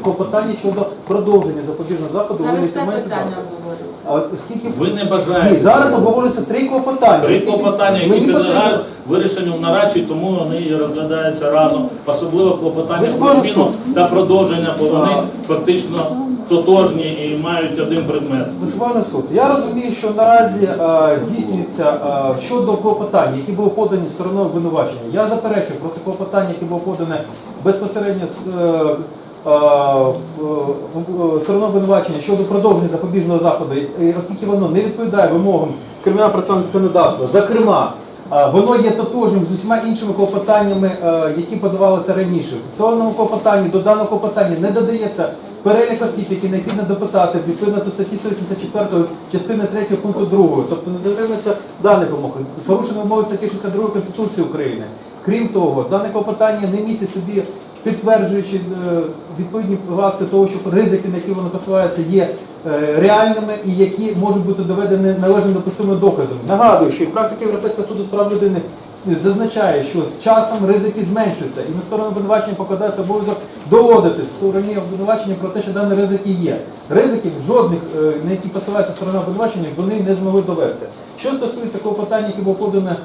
клопотання щодо продовження запобіжного заходу Зараз вигляді це методу. питання обговорюється. А от оскільки Ви не Ні, бажаєте. зараз обговорюється три клопотання. Три клопотання, які мені підлягають вирішенню в нарадчій, тому вони і розглядаються разом. Особливо клопотання Ви про зміну та продовження, бо вони фактично тотожні і мають один предмет. Висувальний суд. Я розумію, що наразі е, здійснюється е, щодо клопотання, які були подані стороною обвинувачення. Я заперечую проти клопотання, яке було подане безпосередньо з, е, е, в- е, стороною обвинувачення щодо продовження запобіжного заходу, оскільки воно не відповідає вимогам кримінального процесуального законодавства, зокрема. е, Воно є тотожним з усіма іншими клопотаннями, е, які подавалися раніше. В стороному клопотанні до даного клопотання не додається перелік осіб, які необхідно допитати відповідно до статті 184 частини 3 пункту 2, тобто не дотримується даних вимог. Порушено вимоги статті 62 Конституції України. Крім того, дане клопотання не містить собі, підтверджуючи е, відповідні факти того, що ризики, на які воно посилається, є е, реальними і які можуть бути доведені належним допустимим доказом. Нагадую, що і практика Європейського суду з прав людини зазначає, що з часом ризики зменшуються, і на сторону обвинувачення покладається обов'язок доводити стороні обвинувачення про те, що дані ризики є. Ризиків жодних, е, на які посилається сторона обвинувачення, вони не змогли довести. Що стосується клопотання, яке було подане е,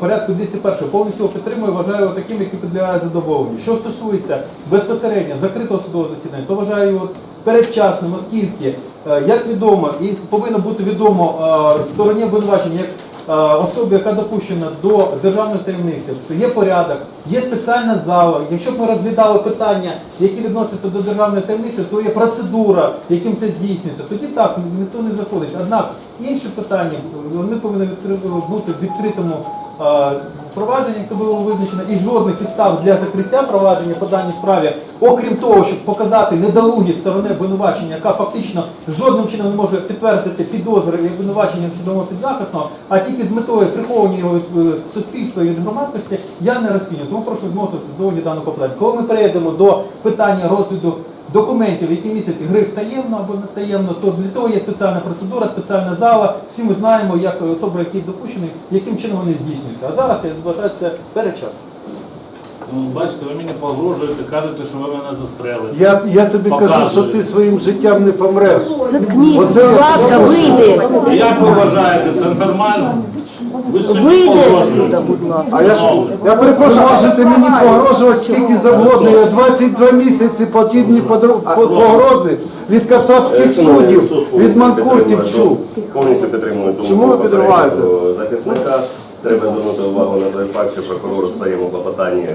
порядку 201, повністю підтримую, вважаю таким, які підлягають задоволенню. Що стосується безпосередньо закритого судового засідання, то вважаю передчасним, оскільки, е, як відомо, і повинно бути відомо е, стороні обвинувачення, як е, особі, яка допущена до державної таємниці, то є порядок, є спеціальна зала. Якщо б ми розглядали питання, які відносяться до державної таємниці, то є процедура, яким це здійснюється. Тоді так ніхто не заходить. Однак інші питання вони повинні бути в відкритому е, провадженні, яке було визначено, і жодних підстав для закриття провадження по даній справі, окрім того, щоб показати недолугість сторони обвинувачення, яка фактично жодним чином не може підтвердити підозри і обвинувачення щодо підзахисного, а тільки з метою приховування його е, суспільства і від громадськості, я не розцінюю. Тому прошу відмовити здоволі даного клопотання. Коли ми перейдемо до питання розгляду документів, які містять гриф таємно або не таємно, то для цього є спеціальна процедура, спеціальна зала. Всі ми знаємо, як особи, які допущені, яким чином вони здійснюються. А зараз я вважаю це передчасно. Ну, бачите, ви мені погрожуєте, кажете, що ви мене застрелите. Я, я тобі кажу, що ти своїм життям не помреш. Заткнись, будь ласка, вийди. Як ви вважаєте, це нормально? Ви собі Вийди погрожуєте. отсюда, будь ласка. А я ж я перепрошую, можете мені погрожувати скільки завгодно. Я 22 місяці подібні подро- по- погрози від кацапських суддів, від манкуртів чув. Повністю підтримую думку Чому ви підриваєте? попереднього захисника. Треба звернути увагу на той факт, що прокурор у своєму клопотанні,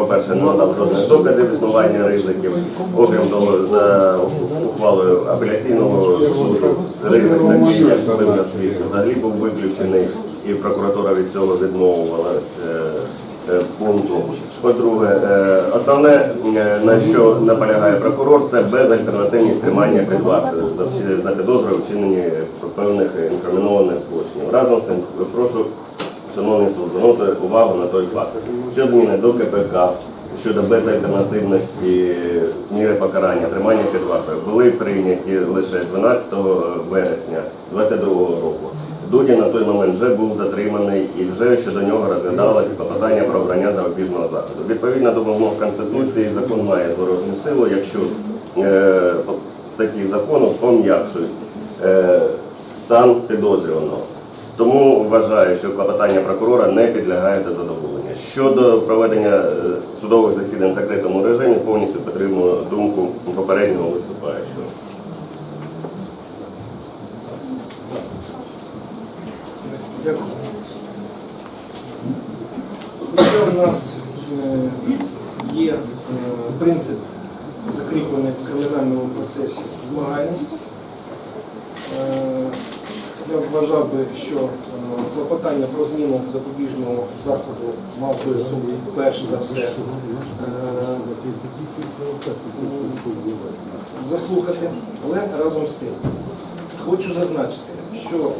по-перше, не надав жодних доказів існування ризиків. Окрім того, за ухвалою апеляційного суду ризик такий, як вплив на світ, взагалі був виключений, і прокуратура від цього відмовилась. е, е, пункту. По-друге, е, основне, на що наполягає прокурор, це безальтернативність тримання під вартою за підозрою вчинені певних інкримінованих злочинів. Разом з цим прошу, шановний суд, звернути увагу на той факт, що зміни до КПК щодо безальтернативності міри покарання, тримання під вартою були прийняті лише 12 вересня 2022 року. Дудін на той момент вже був затриманий і вже щодо нього розглядалося клопотання про обрання запобіжного заходу. Відповідно до вимог Конституції, закон має зворотну силу, якщо е, статті закону пом'якшують е, стан підозрюваного. Тому вважаю, що клопотання прокурора не підлягає до задоволення. Щодо проведення е, судових засідань в закритому режимі, повністю підтримую думку попереднього виступаючого. Дякую. У нас е, є е, принцип закріплений в кримінальному процесі змагальність. Я вважав би, що е, клопотання про зміну запобіжного заходу мав би суд перш за все е, заслухати, але разом з тим хочу зазначити, що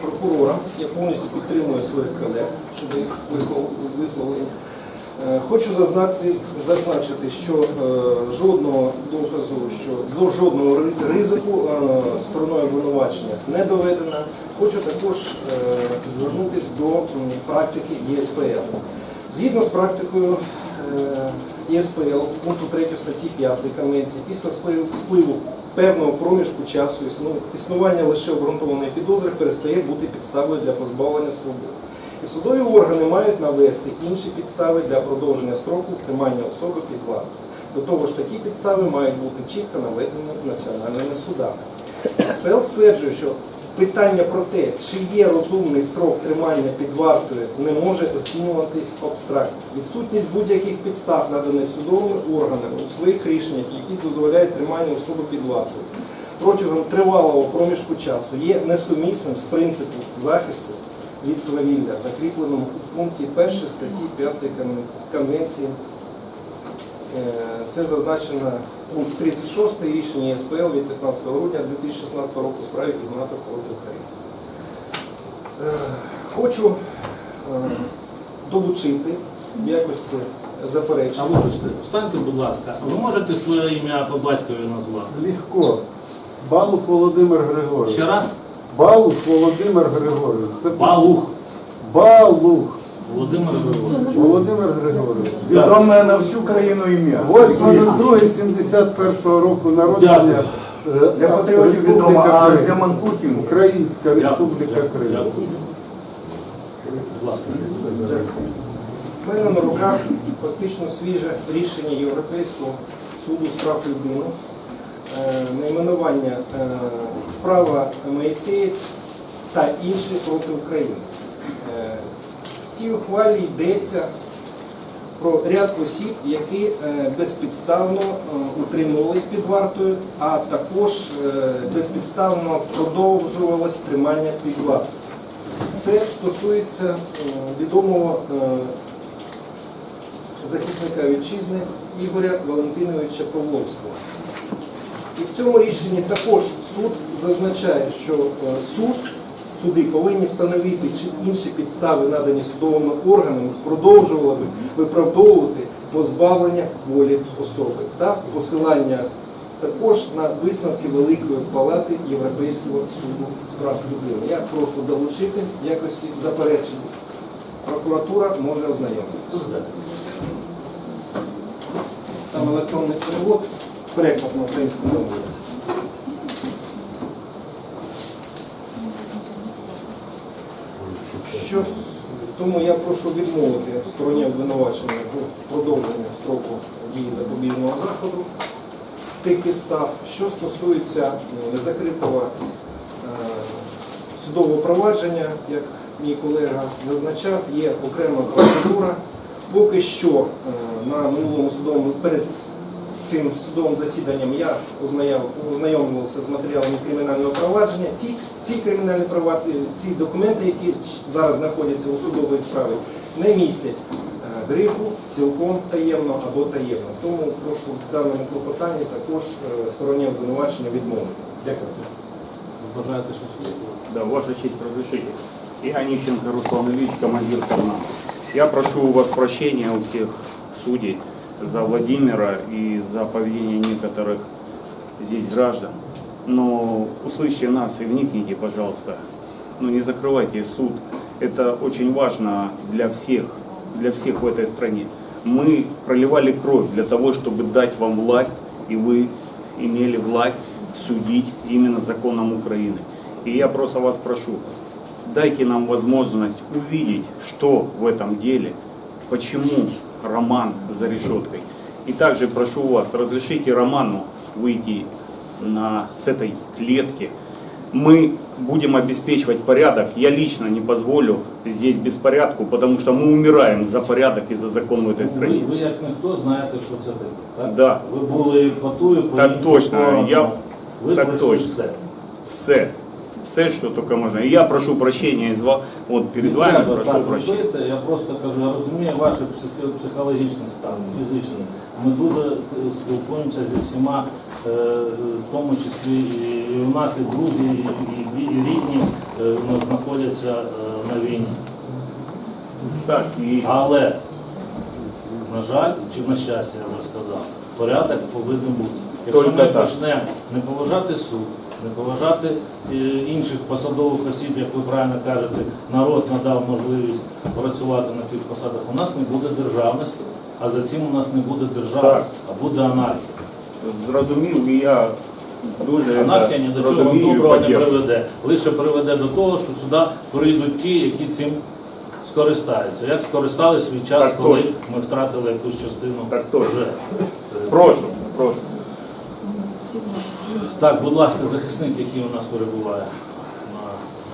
прокурора, я повністю підтримую своїх колег щодо їх вислов- висловлень. Хочу зазначити, що е, жодного доказу, що з жодного ризику е, стороною не доведено. Хочу також е, звернутися до практики ЄСПР. Згідно з практикою е, ЄСПЛ пункту 3 статті 5 Конвенції після спливу певного проміжку часу існування лише обґрунтованої підозри перестає бути підставою для позбавлення свободи. І судові органи мають навести інші підстави для продовження строку тримання особи під вартою. До того ж, такі підстави мають бути чітко наведені національними судами. СПЛ стверджує, що питання про те, чи є розумний строк тримання під вартою, не може оцінюватись абстрактно. Відсутність будь-яких підстав, наданих судовими органами у своїх рішеннях, які дозволяють тримання особи під вартою протягом тривалого проміжку часу є несумісним з принципом захисту від свавілля, закріпленим у пункті 1 статті 5 Конвенції Е, Це зазначено пункт 36 рішення ЄСПЛ від 15 грудня 2016 року у справі Ігната проти України. Е, Хочу е, долучити в якості А заперечення. вибачте, встаньте, будь ласка, ви можете своє ім'я по батькові назвати? Легко. Балух Володимир Григорович. Ще раз? Балух Володимир Григорович. Це Балух Балух Володимир Григорович. Володимир Григорович. Відоме на всю країну ім'я. 8.02.71 року народження. е, Для патріотів відомо, а для манкуртів Українська Республіка. Крим. Дякую. Будь ласка. У мене на руках фактично свіже рішення Європейського суду з прав людини, е, найменування е, справа Моїсеєць та інші проти України. Цій ухвалі йдеться про ряд осіб, які е, безпідставно е, утримувались під вартою, а також е, безпідставно продовжувалось тримання під вартою. Це стосується відомого захисника вітчизни Ігоря Валентиновича Павловського. І в цьому рішенні також суд зазначає, що суд, суди повинні встановити, чи інші підстави, надані судовими органами, продовжували виправдовувати позбавлення волі особи та посилання також на висновки Великої палати Європейського суду з прав людини. Я прошу долучити в якості заперечень. Прокуратура може ознайомитися. Там електронний перевод, переклад на українську мову. Що тому я прошу відмовити стороні обвинувачення у продовженні строку дії запобіжного заходу з тих підстав, що стосується е, закритого е, судового провадження, як мій колега зазначав, є окрема процедура. Поки що е, на минулому судовому перед цим судовим засіданням я ознайом- ознайомлювався з матеріалами кримінального провадження. Ті, ці кримінальні е, ці документи, які зараз знаходяться у судовій справі, не містять е, грифу цілком таємно або таємно. Тому прошу в даному клопотанні також е, стороні обвинувачення відмовити. Дякую. Бажаєте щось? Да, Ваша честь, разрешите. Онищенко Руслан Ильич, командир Карна. Я прошу у вас прощения у всех судей за Владимира и за поведение некоторых здесь граждан. Но услышьте нас и вникните, пожалуйста. Ну не закрывайте суд. Это очень важно для всех, для всех в этой стране. Мы проливали кровь для того, чтобы дать вам власть, и вы имели власть судить именно законом Украины. И я просто вас прошу, дайте нам возможность увидеть, что в этом деле, почему Роман за решеткой. И также прошу вас, разрешите Роману выйти на, с этой клетки. Мы будем обеспечивать порядок. Я лично не позволю здесь беспорядку, потому что мы умираем за порядок и за закон в этой Ви, стране. ви як ніхто знаєте, що це таке, так? Да. Ви були по тую, по Так іншу точно, сторону. я- ви так пройшли точно. все. Все. Все, что только можно. И я прошу прощения из вас, вот перед вами треба прошу так прощения. робити, Я просто кажу, я розумію ваш психо- психологічний стан, фізичний. Ми дуже спілкуємося зі всіма, е, в тому числі і, і у нас і друзі, і, і, і рідні е, у нас знаходяться е, на війні. Так, и Але, на жаль, чи на щастя, я вже сказав, порядок повинен бути. Якщо Тільки ми так. почнемо не поважати суд, не поважати інших посадових осіб, як ви правильно кажете, народ надав можливість працювати на цих посадах, у нас не буде державності, а за цим у нас не буде держави, Так. а буде анархія. Зрозумів, і я дуже Анархія ні до чого доброго не приведе. Лише приведе до того, що сюди прийдуть ті, які цим скористаються. Як скористались свій час, Так коли точно. ми втратили якусь частину Так вже. Прошу, прошу. Так, будь ласка, захисник, який у нас перебуває на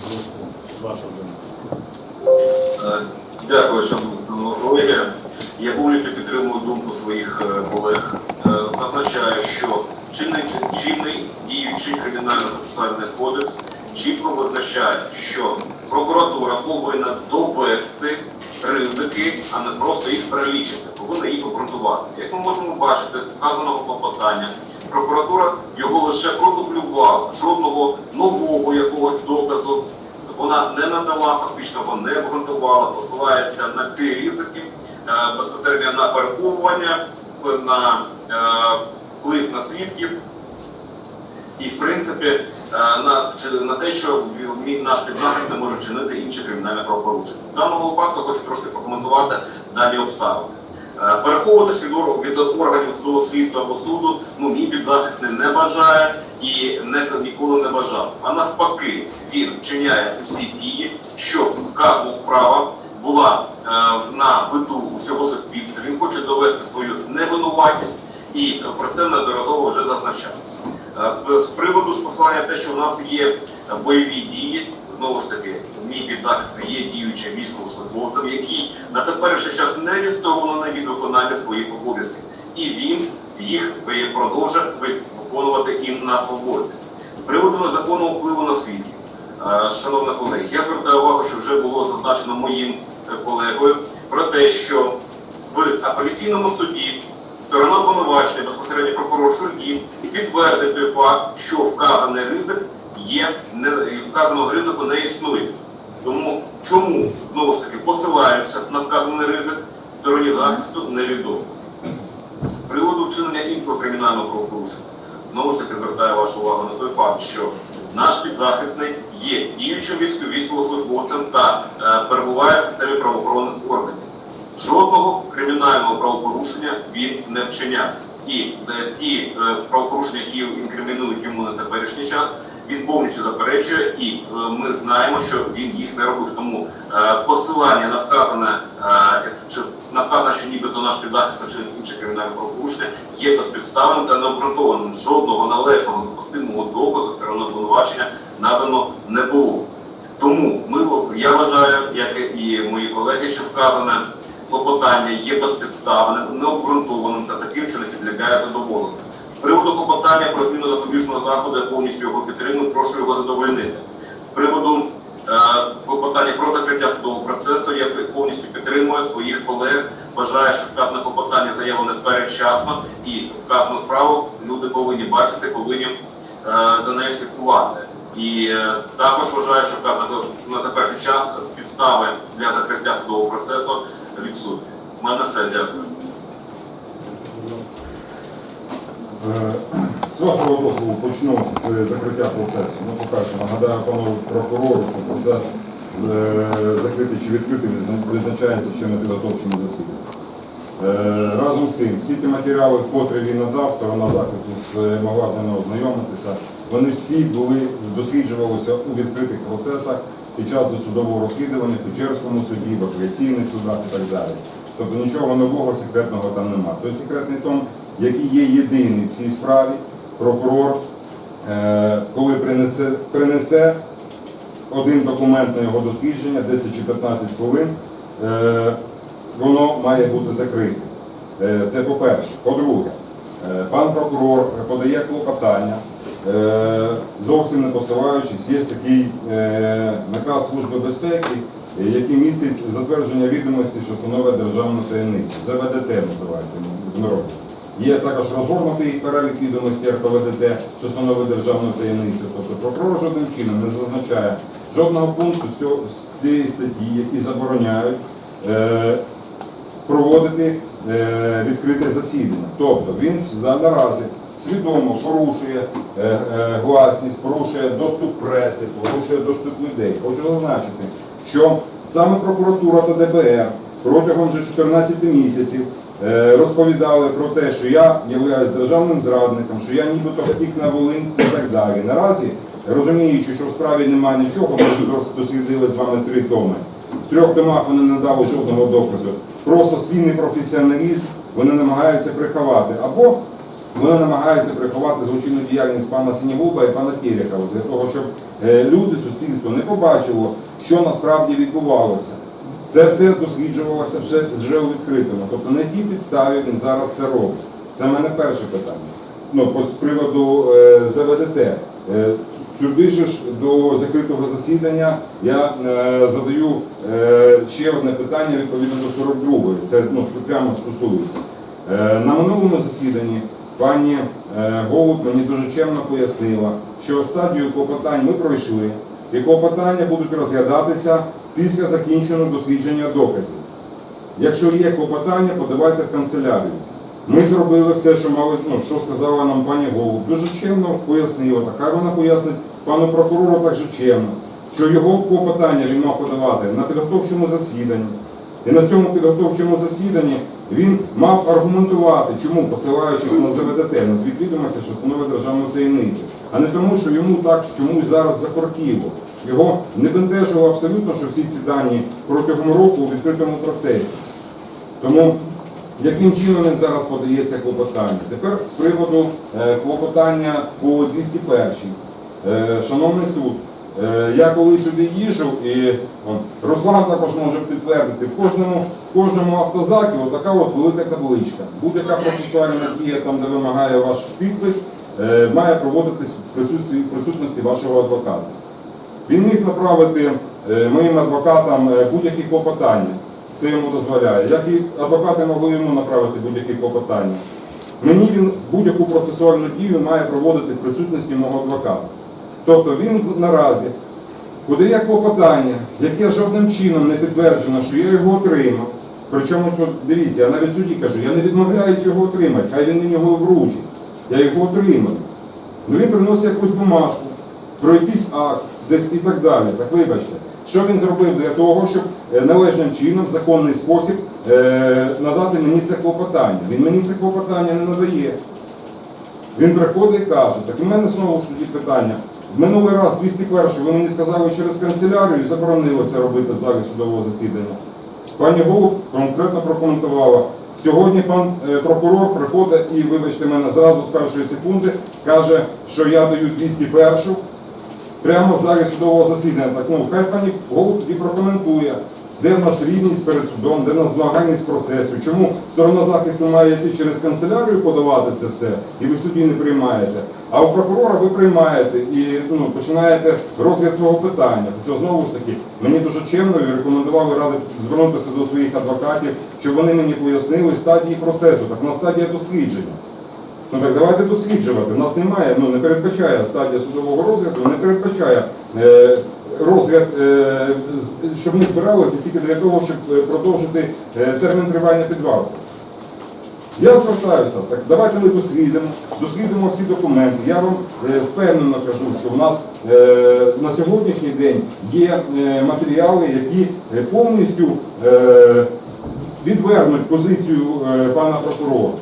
зв'язку з вашого думки. Е, Дякую, шановні колеги. Я повністю підтримую думку своїх е, колег. Е, Зазначаю, що чинний, чинний діючий кримінально-процесуальний кодекс чітко визначає, що прокуратура повинна довести ризики, а не просто їх перелічити, повинна їх обґрунтувати. Як ми можемо бачити з вказаного клопотання, прокуратура його лише продублювала, жодного нового якогось доказу вона не надала, фактично вона не обґрунтувала, посилається на ті ризики е, безпосередньо на переховування, на е, вплив на свідків і, в принципі, е, на, на те, що наш підзахист не може чинити інші кримінальні правопорушення. В даному випадку хочу трошки прокоментувати дані обставини. Е, Переховуватись від, ор- від органів судового слідства або суду, ну мій підзахисний не бажає і не, ніколи не бажав. А навпаки, він вчиняє усі дії, щоб вказана справа була е, на виду усього суспільства. Він хоче довести свою невинуватість і про це неодноразово вже зазначав. Е, З, з приводу ж те, що у нас є бойові дії, знову ж таки, мій підзахисний є діючим військовослужбовцем, який на теперішній час не відсторонений від виконання своїх обов'язків. І він їх продовжує виконувати і на свободі. З приводу незаконного впливу на світі. Е, Шановні колеги, я звертаю увагу, що вже було зазначено моїм е, колегою про те, що в апеляційному суді сторона обвинувачення, безпосередньо прокурор судді, підтвердив той факт, що вказаний ризик є, не, вказаного ризику не існує. Тому чому знову ж таки посилаються на вказаний ризик стороні захисту невідомо. З приводу вчинення іншого кримінального правопорушення, знову ж таки звертаю вашу увагу на той факт, що наш підзахисний є діючим військо- військовослужбовцем та е, перебуває в системі правоохоронних органів. Жодного кримінального правопорушення він не вчиняв. І е, ті е, правопорушення, які інкримінують йому на теперішній час, він повністю заперечує, і е, ми знаємо, що він їх не робив. Тому е, посилання на вказане е, чи на вказане, що нібито наш підзахисний чи інше кримінальне правопорушення є безпідставним та необґрунтованим. Жодного належного допустимого доказу сторони обвинувачення надано не було. Тому ми, я вважаю, як і мої колеги, що вказане клопотання є безпідставним, необґрунтованим та таким, що не підлягає задоволенню. Приводу клопотання про зміну запобіжного заходу, я повністю його підтримую, прошу його задовольнити. З приводу е, клопотання про закриття судового процесу, я повністю підтримую своїх колег. Вважаю, що вказане клопотання заявлене передчасно і вказану справу люди повинні бачити, повинні е, за нею слідкувати. І е, також вважаю, що вказано на теперішній час підстави для закриття судового процесу відсутні. У мене все, дякую. Е, З вашого дозволу почну з закриття процесу. Ну, по-перше, нагадаю пану прокурору, що процес е, закритий чи відкритий визначається ще на підготовчому засіданні. Е, Разом з тим, всі ті матеріали, котрі він надав, сторона захисту могла з ними ознайомитися, вони всі були, досліджувалися у відкритих процесах під час досудового розслідування, в Печерському суді, в апеляційних судах і так далі. Тобто нічого нового секретного там немає. Той секретний том, який є єдиний в цій справі, прокурор, е, коли принесе, принесе один документ на його дослідження, 10 чи 15 хвилин, е, воно має бути закрите. Е, Це по-перше. По-друге, пан прокурор подає клопотання, зовсім не посилаючись, є такий наказ Служби безпеки, який містить затвердження відомості, що становить державну таємницю. ЗВДТ називається з народу. Є також розгорнутий перелік відомостей РПВДТ, що становить державну таємницю. Тобто прокурор жодним чином не зазначає жодного пункту цієї статті, які забороняють е, проводити е, відкрите засідання. Тобто він наразі свідомо порушує е, е, гласність, порушує доступ преси, порушує доступ людей. Хочу зазначити, що саме прокуратура та ДБР протягом вже 14 місяців розповідали про те, що я являюсь державним зрадником, що я нібито втік на Волинь і так далі. Наразі, розуміючи, що в справі немає нічого, ми дослідили з вами три томи. В трьох томах вони не дали жодного доказу. Просто свій непрофесіоналізм вони намагаються приховати. Або вони намагаються приховати злочинну діяльність пана Синєвуба і пана Терехова для того, щоб е, люди, суспільство не побачило, що насправді відбувалося. Це все досліджувалося вже, вже у відкритому. Тобто на якій підставі він зараз це робить. Це в мене перше питання. Ну, з приводу е, ЗВДТ. Е, сюди ж до закритого засідання я е, задаю е, ще одне питання відповідно до 42-ї. Це ну, прямо стосується. Е, На минулому засіданні пані е, Голуб мені дуже чемно пояснила, що стадію клопотань ми пройшли, і клопотання будуть розглядатися після закінченого дослідження доказів. Якщо є клопотання, подавайте в канцелярію. Ми зробили все, що мали, ну, що сказала нам пані Голуб. Дуже чемно пояснила, та хай вона пояснить пану прокурору також чемно, що його клопотання він мав подавати на підготовчому засіданні. І на цьому підготовчому засіданні він мав аргументувати, чому, посилаючись на ЗВДТ, на звіт відомості, що становить державну таємницю, а не тому, що йому так чомусь зараз закортіло. Його не бентежило абсолютно, що всі ці дані протягом року у відкритому процесі. Тому яким чином він зараз подається клопотання? Тепер з приводу е, клопотання по 201. Е, Шановний суд, е, я коли сюди їжджу, і Руслан також може підтвердити, в кожному, кожному автозакі така от велика табличка. Будь-яка процесуальна дія, там, де вимагає ваш підпис, має проводитись в присутності вашого адвоката. Він міг направити е, моїм адвокатам е, будь-які клопотання. Це йому дозволяє. Як і адвокати могли йому направити будь-які клопотання. Мені він будь-яку процесуальну дію має проводити в присутності мого адвоката. Тобто він наразі подає клопотання, яке жодним чином не підтверджено, що я його отримав. Причому, дивіться, я навіть суді кажу, я не відмовляюсь його отримати, хай він мені його вручить. Я його отримав. Ну він приносить якусь бумажку про якийсь акт, десь і так далі. Так вибачте, що він зробив для того, щоб е, належним чином, в законний спосіб е, надати мені це клопотання. Він мені це клопотання не надає. Він приходить і каже, так у мене знову ж тоді питання. Минулий раз 201 ви мені сказали через канцелярію і заборонили це робити в залі судового засідання. Пані Голуб конкретно прокоментувала. Сьогодні пан е, прокурор приходить і, вибачте мене, зразу з першої секунди каже, що я даю 201 прямо в залі судового засідання. Так, ну, хай пані Голуб і прокоментує, де в нас рівність перед судом, де в нас змагальність процесу, чому сторона захисту має йти через канцелярію подавати це все, і ви суді не приймаєте. А у прокурора ви приймаєте і ну, починаєте розгляд свого питання. Хоча знову ж таки, мені дуже чемно і рекомендували ради звернутися до своїх адвокатів, щоб вони мені пояснили стадії процесу, так на стадія дослідження. Ну так давайте досліджувати. У нас немає, ну не передбачає стадія судового розгляду, не передбачає е, розгляд, е, щоб ми збиралися тільки для того, щоб е, продовжити е, термін тривання під вартою. Я звертаюся, так давайте ми дослідимо, дослідимо всі документи. Я вам впевнено кажу, що в нас на сьогоднішній день є матеріали, які повністю відвернуть позицію пана прокурора.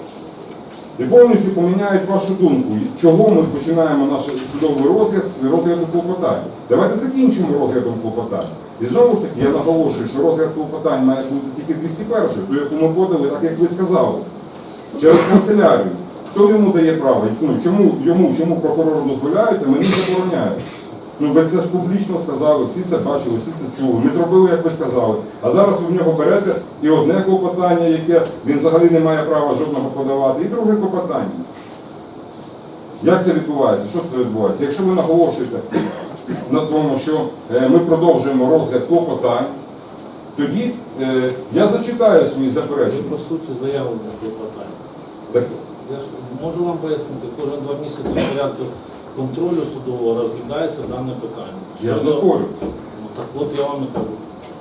І повністю поміняють вашу думку, чого ми починаємо наш судовий розгляд з розгляду клопотань. Давайте закінчимо розглядом клопотань. І знову ж таки, я наголошую, що розгляд клопотань має бути тільки 201, ту, яку ми подали, так як ви сказали, через канцелярію. Хто йому дає право? Ну, чому чому прокурор дозволяють, а мені забороняють? Ну, ви це ж публічно сказали, всі це бачили, всі це чули. Ми зробили, як ви сказали. А зараз ви в нього берете і одне клопотання, яке він взагалі не має права жодного подавати, і друге клопотання. Як це відбувається? Що це відбувається? Якщо ви наголошуєте на тому, що е, ми продовжуємо розгляд клопотань, тоді е, я зачитаю свої заперечення. по суті заяву на клопотання. Так, Я ж можу вам пояснити, кожен два місяці в порядку контролю судового розглядається дане питання. я ж не спорю. Ну так от я вам і кажу.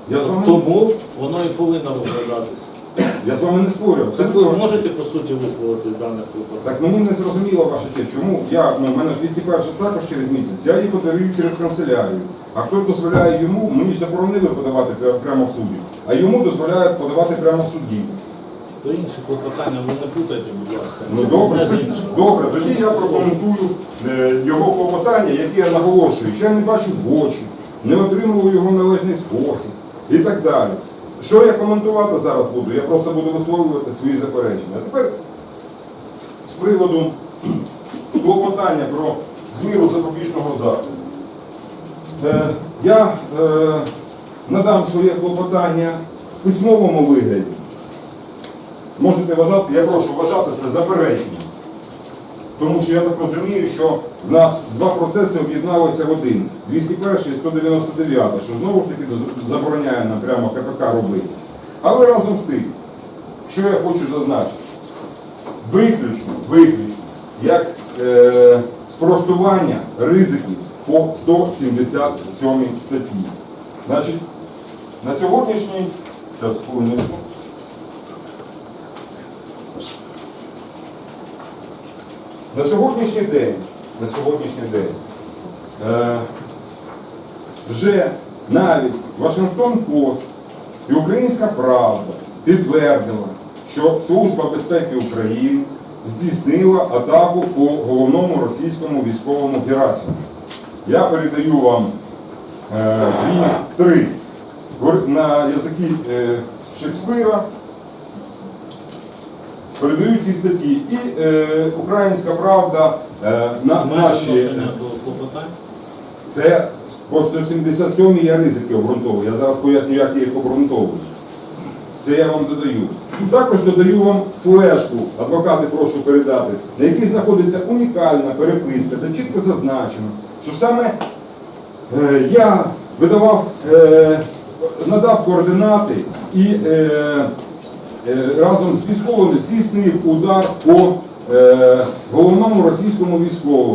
Я з вами, Тому воно і повинно розглядатися. я з вами не спорю. Це Абсолютно. ви можете по суті висловитись даних клопотань? Так мені не зрозуміло ваша честь, чому я, ну, в мене ж 201 також через місяць, я її подарую через канцелярію. А хто дозволяє йому, мені ж заборонили подавати пря- прямо в суді, а йому дозволяють подавати прямо в суді. То інші клопотання ви не путайте, будь ласка. Ну добре, добре, тоді я прокоментую е, його клопотання, яке я наголошую, я не бачив в очі, не отримував його належний спосіб і так далі. Що я коментувати зараз буду? Я просто буду висловлювати свої заперечення. А тепер з приводу клопотання про зміру запобіжного заходу. Е, Я е, надам своє клопотання в письмовому вигляді. Можете вважати, я прошу вважати це запереченням. Тому що я так розумію, що в нас два процеси об'єдналися в один. 201 і 199, що знову ж таки забороняє нам прямо КПК робити. Але разом з тим, що я хочу зазначити, виключно, виключно, як е, спростування ризиків по 177 статті. Значить, на сьогоднішній, зараз, хвилиночку. На сьогоднішній день, на сьогоднішній день е, вже навіть Вашингтон Пост і Українська Правда підтвердила, що Служба безпеки України здійснила атаку по головному російському військовому Герасиму. Я передаю вам е, на язики е, Шекспира передають ці статті. І е, Українська Правда е, на наші. Це по 177 я ризики обґрунтовую. Я зараз поясню, як я їх обґрунтовую. Це я вам додаю. Також додаю вам флешку, адвокати прошу передати, на якій знаходиться унікальна переписка, де чітко зазначено, що саме е, я видавав, е, надав координати і е, разом з військовими здійснив удар по е, головному російському військовому.